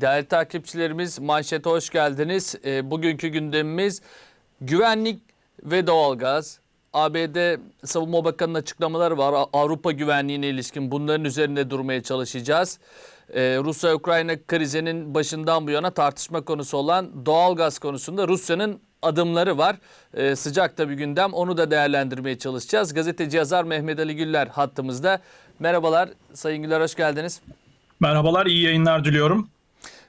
Değerli takipçilerimiz manşete hoş geldiniz. E, bugünkü gündemimiz güvenlik ve doğalgaz. ABD Savunma Bakanı'nın açıklamaları var. Avrupa güvenliğine ilişkin bunların üzerinde durmaya çalışacağız. E, Rusya-Ukrayna krizinin başından bu yana tartışma konusu olan doğalgaz konusunda Rusya'nın adımları var. E, sıcakta bir gündem onu da değerlendirmeye çalışacağız. Gazeteci yazar Mehmet Ali Güller hattımızda. Merhabalar Sayın Güller hoş geldiniz. Merhabalar, iyi yayınlar diliyorum.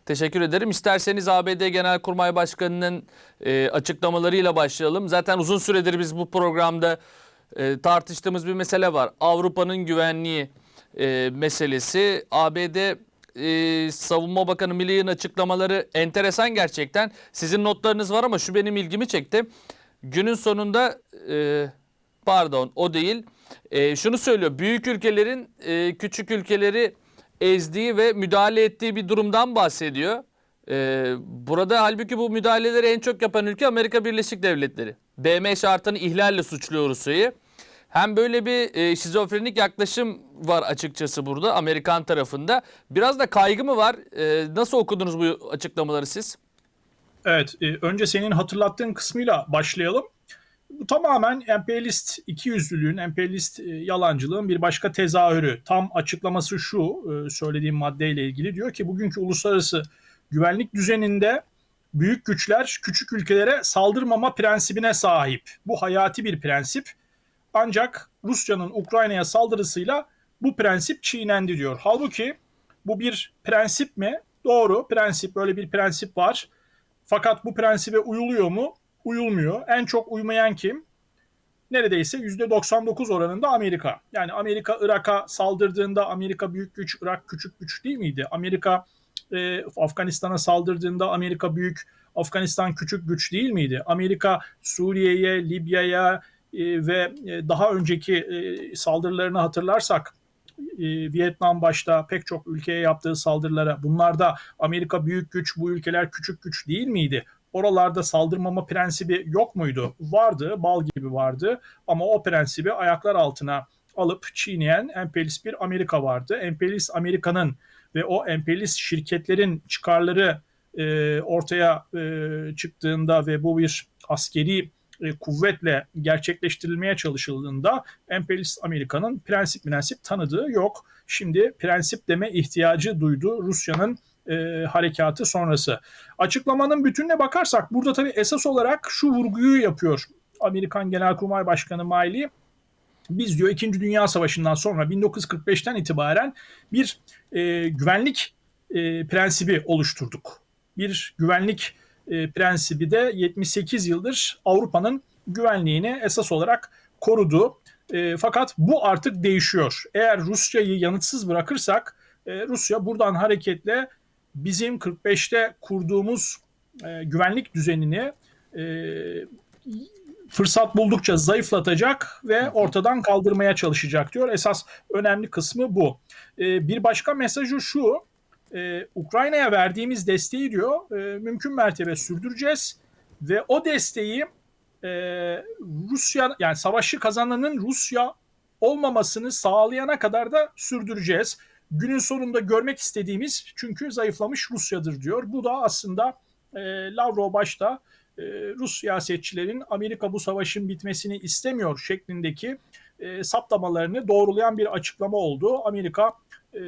Teşekkür ederim. İsterseniz ABD Genelkurmay Başkanı'nın e, açıklamalarıyla başlayalım. Zaten uzun süredir biz bu programda e, tartıştığımız bir mesele var. Avrupa'nın güvenliği e, meselesi. ABD e, Savunma Bakanı Milley'in açıklamaları enteresan gerçekten. Sizin notlarınız var ama şu benim ilgimi çekti. Günün sonunda e, pardon o değil. E, şunu söylüyor. Büyük ülkelerin e, küçük ülkeleri ezdiği ve müdahale ettiği bir durumdan bahsediyor. Ee, burada halbuki bu müdahaleleri en çok yapan ülke Amerika Birleşik Devletleri. BM şartını ihlalle suçluyor Rusya'yı. Hem böyle bir e, şizofrenik yaklaşım var açıkçası burada Amerikan tarafında. Biraz da kaygı mı var? Ee, nasıl okudunuz bu açıklamaları siz? Evet, e, önce senin hatırlattığın kısmıyla başlayalım. Bu tamamen emperyalist ikiyüzlülüğün, emperyalist e, yalancılığın bir başka tezahürü. Tam açıklaması şu, e, söylediğim maddeyle ilgili diyor ki bugünkü uluslararası güvenlik düzeninde büyük güçler küçük ülkelere saldırmama prensibine sahip. Bu hayati bir prensip. Ancak Rusya'nın Ukrayna'ya saldırısıyla bu prensip çiğnendi diyor. Halbuki bu bir prensip mi? Doğru, prensip böyle bir prensip var. Fakat bu prensibe uyuluyor mu? Uyulmuyor. En çok uymayan kim? Neredeyse %99 oranında Amerika. Yani Amerika Irak'a saldırdığında Amerika büyük güç, Irak küçük güç değil miydi? Amerika e, Afganistan'a saldırdığında Amerika büyük, Afganistan küçük güç değil miydi? Amerika Suriye'ye, Libya'ya e, ve e, daha önceki e, saldırılarını hatırlarsak e, Vietnam başta pek çok ülkeye yaptığı saldırılara bunlarda Amerika büyük güç bu ülkeler küçük güç değil miydi? Oralarda saldırmama prensibi yok muydu? Vardı, bal gibi vardı ama o prensibi ayaklar altına alıp çiğneyen emperyalist bir Amerika vardı. Emperyalist Amerika'nın ve o emperyalist şirketlerin çıkarları e, ortaya e, çıktığında ve bu bir askeri e, kuvvetle gerçekleştirilmeye çalışıldığında emperyalist Amerika'nın prensip prensip tanıdığı yok. Şimdi prensip deme ihtiyacı duydu Rusya'nın e, harekatı sonrası. Açıklamanın bütününe bakarsak burada tabii esas olarak şu vurguyu yapıyor Amerikan Genelkurmay Başkanı Miley. Biz diyor 2. Dünya Savaşı'ndan sonra 1945'ten itibaren bir e, güvenlik e, prensibi oluşturduk. Bir güvenlik e, prensibi de 78 yıldır Avrupa'nın güvenliğini esas olarak korudu. E, fakat bu artık değişiyor. Eğer Rusya'yı yanıtsız bırakırsak e, Rusya buradan hareketle bizim 45'te kurduğumuz e, güvenlik düzenini e, fırsat buldukça zayıflatacak ve ortadan kaldırmaya çalışacak diyor. Esas önemli kısmı bu. E, bir başka mesajı şu. E, Ukrayna'ya verdiğimiz desteği diyor e, mümkün mertebe sürdüreceğiz ve o desteği e, Rusya yani savaşı kazananın Rusya olmamasını sağlayana kadar da sürdüreceğiz. Günün sonunda görmek istediğimiz çünkü zayıflamış Rusya'dır diyor. Bu da aslında e, Lavrov başta e, Rus siyasetçilerin Amerika bu savaşın bitmesini istemiyor şeklindeki e, saptamalarını doğrulayan bir açıklama oldu. Amerika e,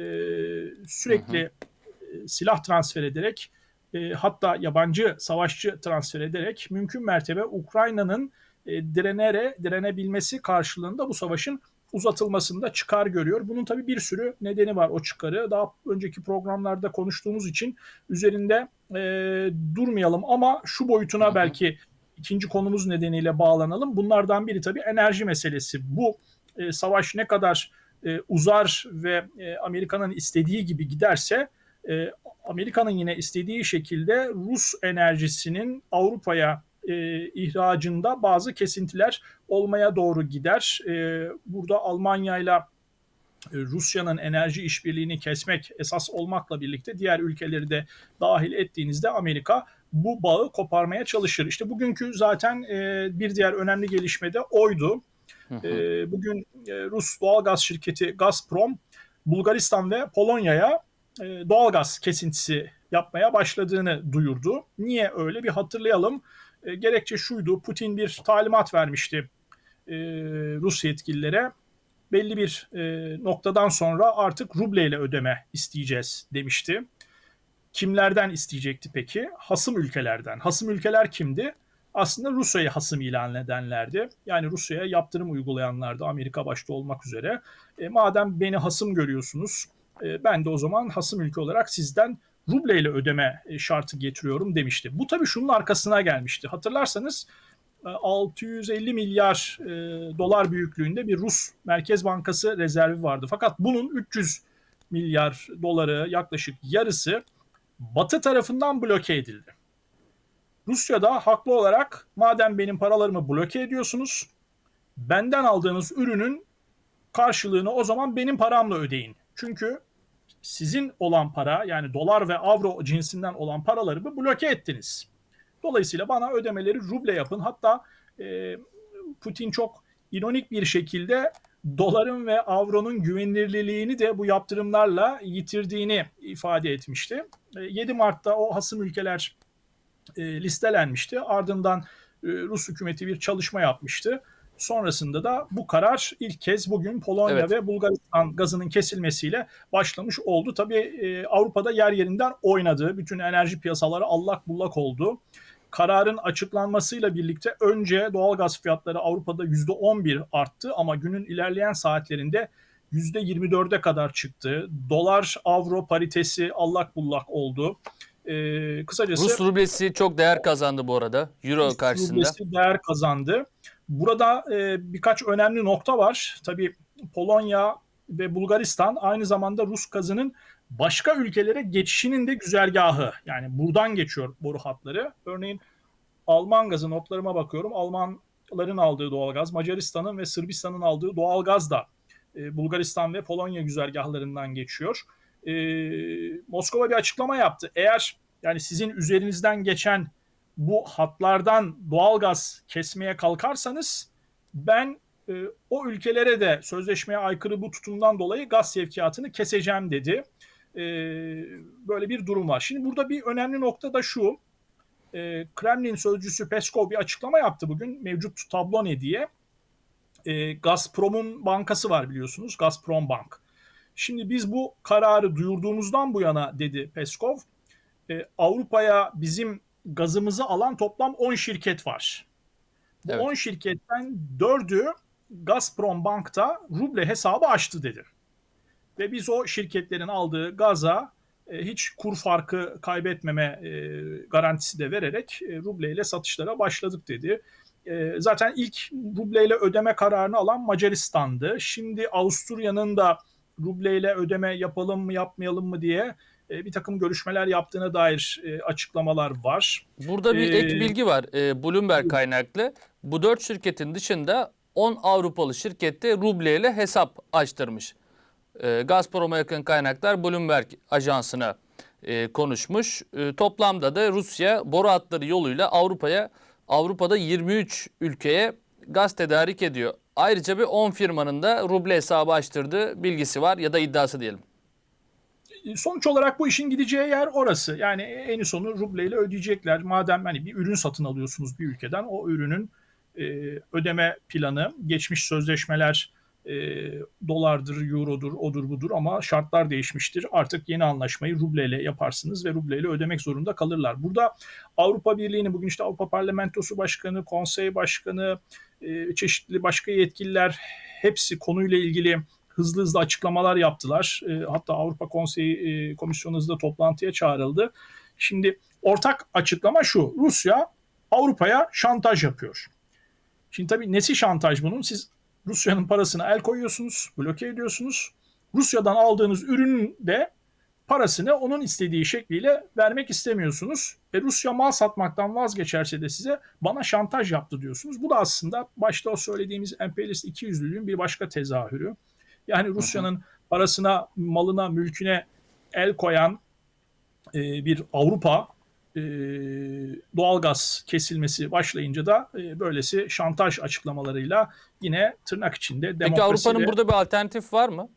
sürekli hı hı. E, silah transfer ederek e, hatta yabancı savaşçı transfer ederek mümkün mertebe Ukrayna'nın e, direnere direnebilmesi karşılığında bu savaşın uzatılmasında çıkar görüyor. Bunun tabii bir sürü nedeni var o çıkarı. Daha önceki programlarda konuştuğumuz için üzerinde e, durmayalım ama şu boyutuna hı hı. belki ikinci konumuz nedeniyle bağlanalım. Bunlardan biri tabii enerji meselesi. Bu e, savaş ne kadar e, uzar ve e, Amerika'nın istediği gibi giderse e, Amerika'nın yine istediği şekilde Rus enerjisinin Avrupa'ya e, ihracında bazı kesintiler olmaya doğru gider. E, burada Almanya ile Rusya'nın enerji işbirliğini kesmek esas olmakla birlikte diğer ülkeleri de dahil ettiğinizde Amerika bu bağı koparmaya çalışır. İşte bugünkü zaten e, bir diğer önemli gelişme de oydu. E, bugün e, Rus doğalgaz şirketi Gazprom Bulgaristan ve Polonya'ya e, doğalgaz kesintisi yapmaya başladığını duyurdu. Niye öyle bir hatırlayalım. E, gerekçe şuydu. Putin bir talimat vermişti e, Rus yetkililere. Belli bir e, noktadan sonra artık rubleyle ödeme isteyeceğiz demişti. Kimlerden isteyecekti peki? Hasım ülkelerden. Hasım ülkeler kimdi? Aslında Rusya'yı hasım ilan edenlerdi. Yani Rusya'ya yaptırım uygulayanlardı Amerika başta olmak üzere. E, madem beni hasım görüyorsunuz e, ben de o zaman hasım ülke olarak sizden rubleyle ödeme e, şartı getiriyorum demişti. Bu tabii şunun arkasına gelmişti. Hatırlarsanız e, 650 milyar e, dolar büyüklüğünde bir Rus Merkez Bankası rezervi vardı. Fakat bunun 300 milyar doları yaklaşık yarısı Batı tarafından bloke edildi. Rusya da haklı olarak madem benim paralarımı bloke ediyorsunuz, benden aldığınız ürünün karşılığını o zaman benim paramla ödeyin. Çünkü sizin olan para yani dolar ve avro cinsinden olan paralarımı bloke ettiniz. Dolayısıyla bana ödemeleri ruble yapın. Hatta e, Putin çok ironik bir şekilde doların ve avronun güvenilirliğini de bu yaptırımlarla yitirdiğini ifade etmişti. E, 7 Mart'ta o hasım ülkeler e, listelenmişti. Ardından e, Rus hükümeti bir çalışma yapmıştı. Sonrasında da bu karar ilk kez bugün Polonya Evet. ve Bulgaristan gazının kesilmesiyle başlamış oldu. Tabii e, Avrupa'da yer yerinden oynadı. Bütün enerji piyasaları allak bullak oldu. Kararın açıklanmasıyla birlikte önce doğalgaz fiyatları Avrupa'da %11 arttı ama günün ilerleyen saatlerinde %24'e kadar çıktı. Dolar avro paritesi allak bullak oldu. E, kısacası Rus rublesi çok değer kazandı bu arada Euro Rus karşısında. rublesi değer kazandı. Burada e, birkaç önemli nokta var. Tabii Polonya ve Bulgaristan aynı zamanda Rus gazının başka ülkelere geçişinin de güzergahı. Yani buradan geçiyor boru hatları. Örneğin Alman gazı notlarıma bakıyorum. Almanların aldığı doğalgaz, Macaristan'ın ve Sırbistan'ın aldığı doğalgaz da e, Bulgaristan ve Polonya güzergahlarından geçiyor. E, Moskova bir açıklama yaptı. Eğer yani sizin üzerinizden geçen bu hatlardan doğalgaz kesmeye kalkarsanız ben e, o ülkelere de sözleşmeye aykırı bu tutumdan dolayı gaz sevkiyatını keseceğim dedi. E, böyle bir durum var. Şimdi burada bir önemli nokta da şu. E, Kremlin sözcüsü Peskov bir açıklama yaptı bugün mevcut tablo ne diye. E, Gazprom'un bankası var biliyorsunuz. Gazprom Bank. Şimdi biz bu kararı duyurduğumuzdan bu yana dedi Peskov. e, Avrupa'ya bizim gazımızı alan toplam 10 şirket var. Bu Evet. 10 şirketten 4'ü Gazprom Bank'ta ruble hesabı açtı dedi. Ve biz o şirketlerin aldığı gaza e, hiç kur farkı kaybetmeme e, garantisi de vererek e, rubleyle satışlara başladık dedi. Zaten ilk rubleyle ödeme kararını alan Macaristan'dı. Şimdi Avusturya'nın da rubleyle ödeme yapalım mı yapmayalım mı diye e, bir takım görüşmeler yaptığına dair e, açıklamalar var. Burada bir Ee, ek bilgi var. Ee, Bloomberg kaynaklı. Bu dört şirketin dışında 10 Avrupalı şirkette rubleyle hesap açtırmış. Ee, Gazprom'a yakın kaynaklar Bloomberg ajansına e, konuşmuş. E, toplamda da Rusya boru hatları yoluyla Avrupa'ya Avrupa'da 23 ülkeye gaz tedarik ediyor. Ayrıca bir 10 firmanın da ruble hesabı açtırdığı bilgisi var ya da iddiası diyelim. sonuç olarak bu işin gideceği yer orası. Yani en sonu rubleyle ödeyecekler. Madem hani bir ürün satın alıyorsunuz bir ülkeden o ürünün e, ödeme planı, geçmiş sözleşmeler e, dolardır, eurodur, odur budur ama şartlar değişmiştir. Artık yeni anlaşmayı rubleyle yaparsınız ve rubleyle ödemek zorunda kalırlar. Burada Avrupa Birliği'ni bugün işte Avrupa Parlamentosu Başkanı, Konsey Başkanı, e, çeşitli başka yetkililer hepsi konuyla ilgili hızlı hızlı açıklamalar yaptılar. E, hatta Avrupa Konseyi e, Komisyonu hızlı toplantıya çağrıldı. Şimdi ortak açıklama şu. Rusya Avrupa'ya şantaj yapıyor. Şimdi tabii nesi şantaj bunun? Siz Rusya'nın parasına el koyuyorsunuz, bloke ediyorsunuz. Rusya'dan aldığınız ürünün de parasını onun istediği şekliyle vermek istemiyorsunuz. E Rusya mal satmaktan vazgeçerse de size bana şantaj yaptı diyorsunuz. Bu da aslında başta o söylediğimiz emperyalist ikiyüzlülüğün bir başka tezahürü. Yani Rusya'nın parasına, malına, mülküne el koyan e, bir Avrupa e, doğalgaz kesilmesi başlayınca da e, böylesi şantaj açıklamalarıyla yine tırnak içinde Peki demokrasi Avrupa'nın burada bir alternatif var mı?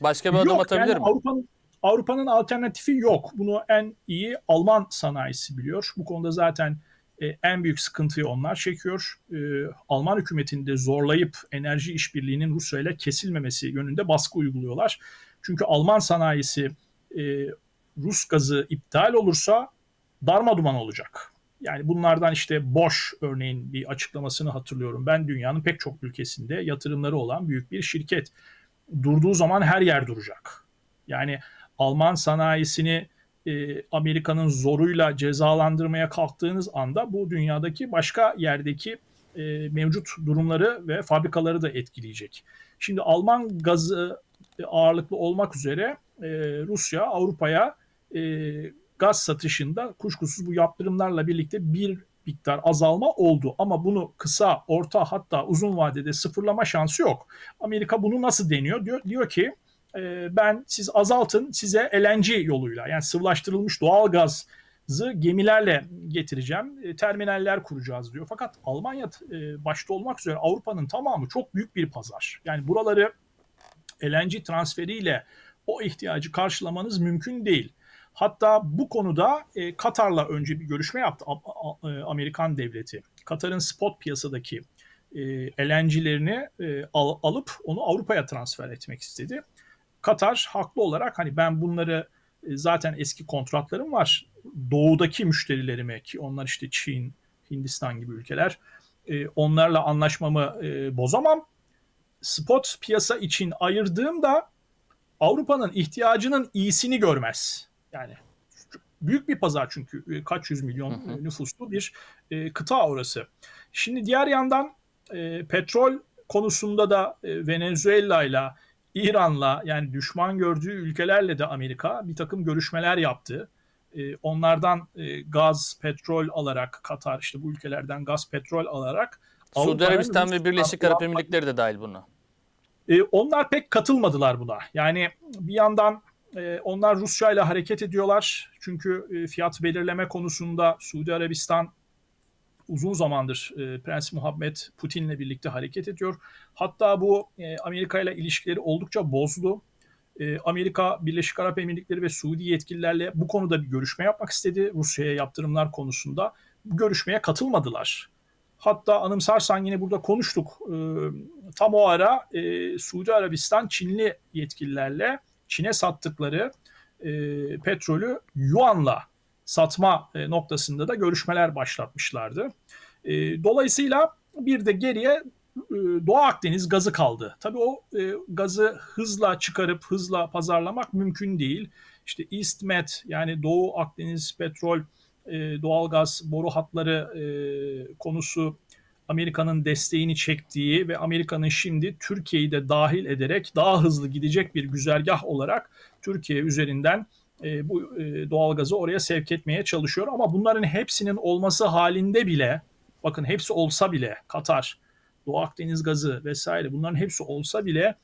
Başka bir adım Yok, atabilir yani mi? Avrupa'nın Avrupa'nın alternatifi yok. Bunu en iyi Alman sanayisi biliyor. Bu konuda zaten e, en büyük sıkıntıyı onlar çekiyor. E, Alman hükümetini de zorlayıp enerji işbirliğinin Rusya ile kesilmemesi yönünde baskı uyguluyorlar. Çünkü Alman sanayisi e, Rus gazı iptal olursa darmaduman olacak. Yani bunlardan işte Bosch örneğin bir açıklamasını hatırlıyorum. Ben dünyanın pek çok ülkesinde yatırımları olan büyük bir şirket. Durduğu zaman her yer duracak. Yani Alman sanayisini e, Amerika'nın zoruyla cezalandırmaya kalktığınız anda bu dünyadaki başka yerdeki e, mevcut durumları ve fabrikaları da etkileyecek. Şimdi Alman gazı e, ağırlıklı olmak üzere e, Rusya Avrupa'ya e, gaz satışında kuşkusuz bu yaptırımlarla birlikte bir miktar azalma oldu. Ama bunu kısa, orta hatta uzun vadede sıfırlama şansı yok. Amerika bunu nasıl deniyor? Diyor, diyor ki e, ben siz azaltın size LNG yoluyla yani sıvılaştırılmış doğal gazı gemilerle getireceğim. E, terminaller kuracağız diyor. Fakat Almanya e, başta olmak üzere Avrupa'nın tamamı çok büyük bir pazar. Yani buraları LNG transferiyle o ihtiyacı karşılamanız mümkün değil. Hatta bu konuda e, Katar'la önce bir görüşme yaptı A- A- Amerikan devleti. Katar'ın spot piyasadaki e, LNG'lerini e, al- alıp onu Avrupa'ya transfer etmek istedi. Katar haklı olarak hani ben bunları e, zaten eski kontratlarım var. Doğudaki müşterilerime ki onlar işte Çin, Hindistan gibi ülkeler e, onlarla anlaşmamı e, bozamam. Spot piyasa için ayırdığımda Avrupa'nın ihtiyacının iyisini görmez. Yani büyük bir pazar çünkü e, kaç yüz milyon Hı hı. nüfuslu bir e, kıta orası. Şimdi diğer yandan e, petrol konusunda da e, Venezuela ile İran'la yani düşman gördüğü ülkelerle de Amerika bir takım görüşmeler yaptı. E, onlardan e, gaz, petrol alarak Katar işte bu ülkelerden gaz, petrol alarak Suudi Arabistan ve Birleşik Arap Emirlikleri de dahil buna. e, onlar pek katılmadılar buna. Yani bir yandan e, onlar Rusya ile hareket ediyorlar. Çünkü e, fiyat belirleme konusunda Suudi Arabistan uzun zamandır e, Prens Muhammed Putin'le birlikte hareket ediyor. Hatta bu e, Amerika ile ilişkileri oldukça bozdu. E, Amerika, Birleşik Arap Emirlikleri ve Suudi yetkililerle bu konuda bir görüşme yapmak istedi. Rusya'ya yaptırımlar konusunda. Bu görüşmeye katılmadılar. Hatta anımsarsan yine burada konuştuk. E, tam o ara Suudi Arabistan Çinli yetkililerle Çin'e sattıkları e, petrolü Yuan'la satma e, noktasında da görüşmeler başlatmışlardı. E, dolayısıyla bir de geriye e, Doğu Akdeniz gazı kaldı. Tabii o e, gazı hızla çıkarıp hızla pazarlamak mümkün değil. İşte EastMed yani Doğu Akdeniz petrol e, doğalgaz boru hatları e, konusu Amerika'nın desteğini çektiği ve Amerika'nın şimdi Türkiye'yi de dahil ederek daha hızlı gidecek bir güzergah olarak Türkiye üzerinden e, bu e, doğalgazı oraya sevk etmeye çalışıyor. Ama bunların hepsinin olması halinde bile bakın hepsi olsa bile Katar, Doğu Akdeniz gazı vesaire bunların hepsi olsa bile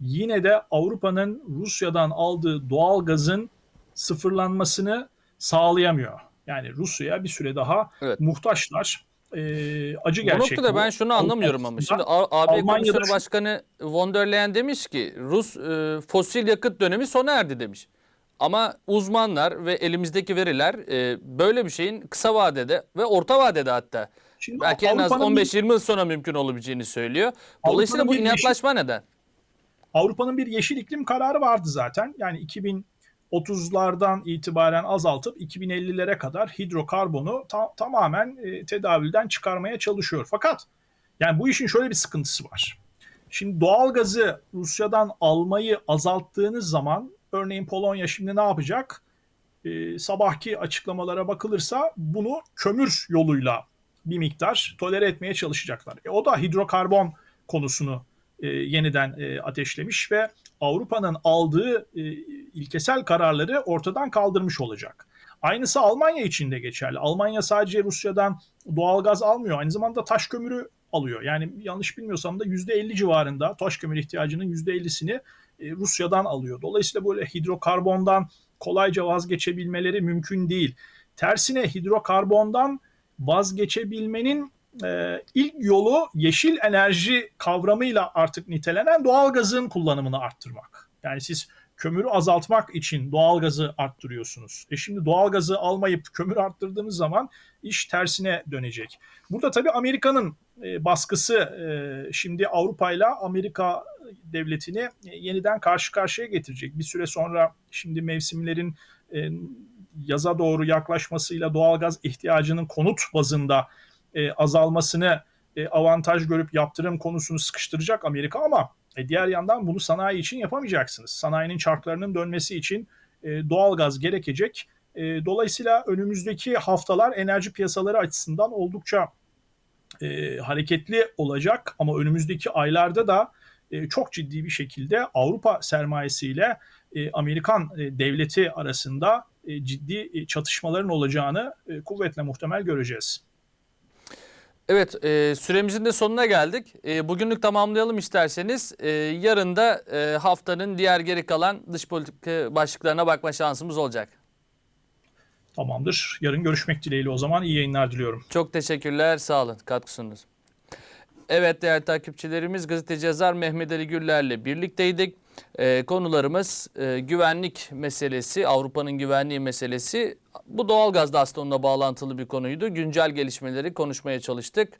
yine de Avrupa'nın Rusya'dan aldığı doğal gazın sıfırlanmasını sağlayamıyor. Yani Rusya'ya bir süre daha Evet. muhtaçlar. Ee, acı Bu gerçek. noktada ben şunu anlamıyorum ama. Şimdi AB Almanya'da Komisyonu şu- Başkanı von der Leyen demiş ki Rus e, fosil yakıt dönemi sona erdi demiş. Ama uzmanlar ve elimizdeki veriler e, böyle bir şeyin kısa vadede ve orta vadede hatta Şimdi belki en az Avrupa'nın bir- 15-20 yıl sonra mümkün olabileceğini söylüyor. Dolayısıyla bu inatlaşma neden? Avrupa'nın bir yeşil iklim kararı vardı zaten. Yani 2030'lardan itibaren azaltıp 2050'lere kadar hidrokarbonu ta- tamamen e, tedavülden çıkarmaya çalışıyor. Fakat yani bu işin şöyle bir sıkıntısı var. Şimdi doğalgazı Rusya'dan almayı azalttığınız zaman örneğin Polonya şimdi ne yapacak? Ee, sabahki açıklamalara bakılırsa bunu kömür yoluyla bir miktar tolere etmeye çalışacaklar. E, o da hidrokarbon konusunu e, yeniden e, ateşlemiş ve Avrupa'nın aldığı e, ilkesel kararları ortadan kaldırmış olacak. Aynısı Almanya için de geçerli. Almanya sadece Rusya'dan doğalgaz almıyor. Aynı zamanda taş kömürü alıyor. Yani yanlış bilmiyorsam da %50 civarında taş kömür ihtiyacının %50'sini e, Rusya'dan alıyor. Dolayısıyla böyle hidrokarbondan kolayca vazgeçebilmeleri mümkün değil. Tersine hidrokarbondan vazgeçebilmenin e, ilk yolu yeşil enerji kavramıyla artık nitelenen doğalgazın kullanımını arttırmak. Yani siz kömürü azaltmak için doğalgazı arttırıyorsunuz. E şimdi doğalgazı almayıp kömür arttırdığınız zaman iş tersine dönecek. Burada tabii Amerika'nın e, baskısı e, şimdi Avrupa ile Amerika devletini e, yeniden karşı karşıya getirecek. Bir süre sonra şimdi mevsimlerin yaza doğru yaklaşmasıyla doğalgaz ihtiyacının konut bazında e, azalmasını e, avantaj görüp yaptırım konusunu sıkıştıracak Amerika ama e, diğer yandan bunu sanayi için yapamayacaksınız. Sanayinin çarklarının dönmesi için e, doğalgaz gerekecek. E, dolayısıyla önümüzdeki haftalar enerji piyasaları açısından oldukça e, hareketli olacak ama önümüzdeki aylarda da e, çok ciddi bir şekilde Avrupa sermayesiyle e, Amerikan e, devleti arasında e, ciddi e, çatışmaların olacağını e, kuvvetle muhtemel göreceğiz. Evet, e, süremizin de sonuna geldik. E, bugünlük tamamlayalım isterseniz. E, yarın da e, haftanın diğer geri kalan dış politika başlıklarına bakma şansımız olacak. Tamamdır. Yarın görüşmek dileğiyle o zaman iyi yayınlar diliyorum. Çok teşekkürler, sağ olun katkı sundunuz. Evet değerli takipçilerimiz gazeteci yazar Mehmet Ali Güller'le birlikteydik. Ee, konularımız e, güvenlik meselesi, Avrupa'nın güvenliği meselesi. Bu doğalgaz da aslında onunla bağlantılı bir konuydu. Güncel gelişmeleri konuşmaya çalıştık.